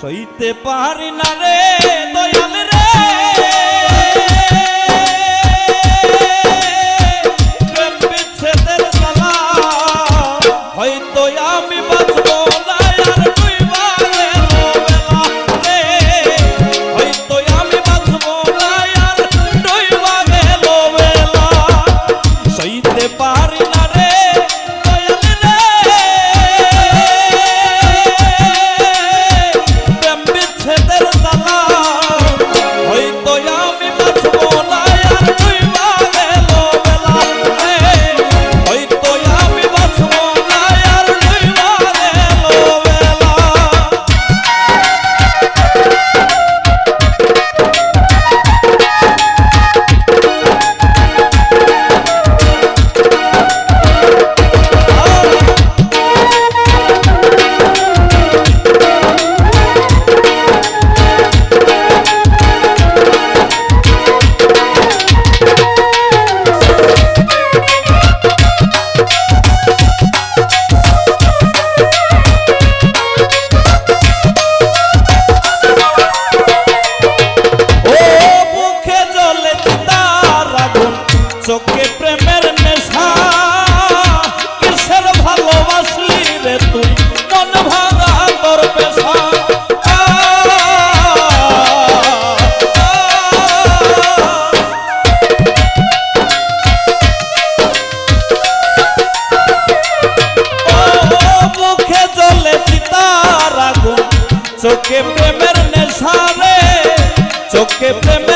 সইতে পারি না রে দয়াল রে। প্রেম বিচ্ছেদের জ্বালা হয়তো আমি বাঁচবো চোখে প্রেমের নেশা। কিসের ভালোবাসলি রে তুই? মন ভাঙা তোর পেশা। চোখে প্রেমের নেশা রে। চোখে প্রেমের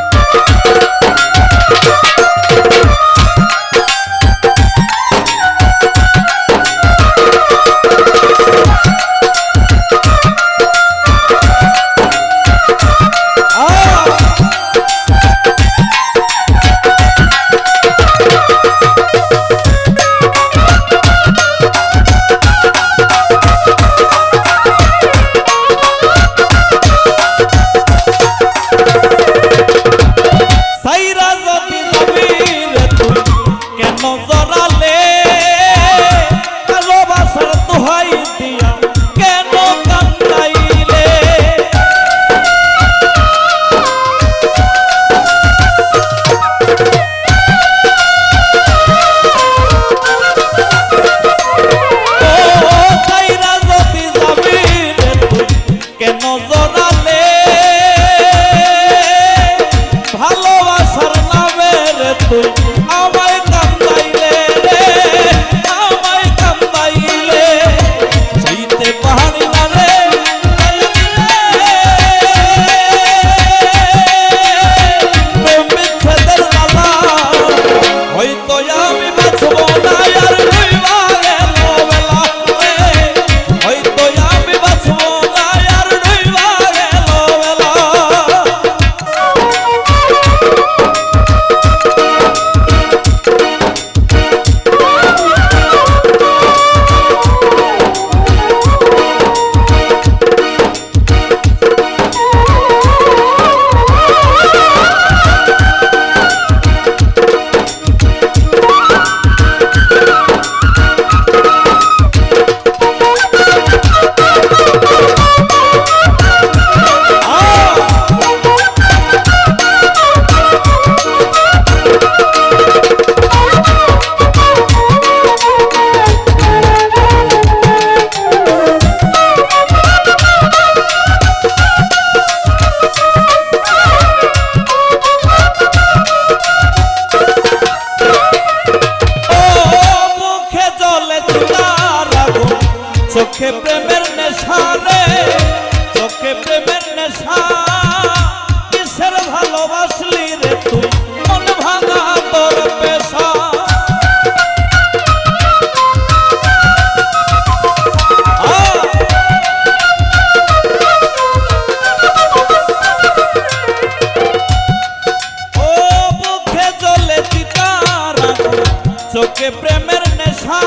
হারালে ভালোবাসার দোহাই দিয়ে প্রেমের নেশা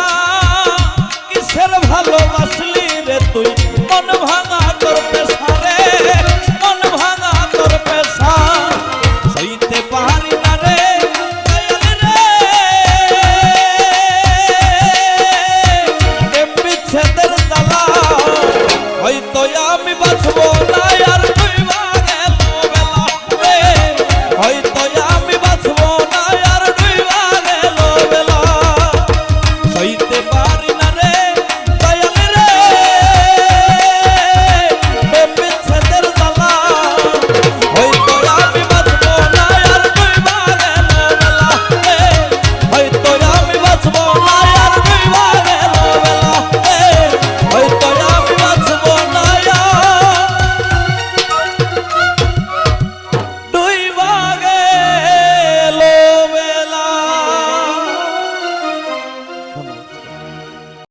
কিসের ভালোবাসলি রে তুই? মন ভাঙ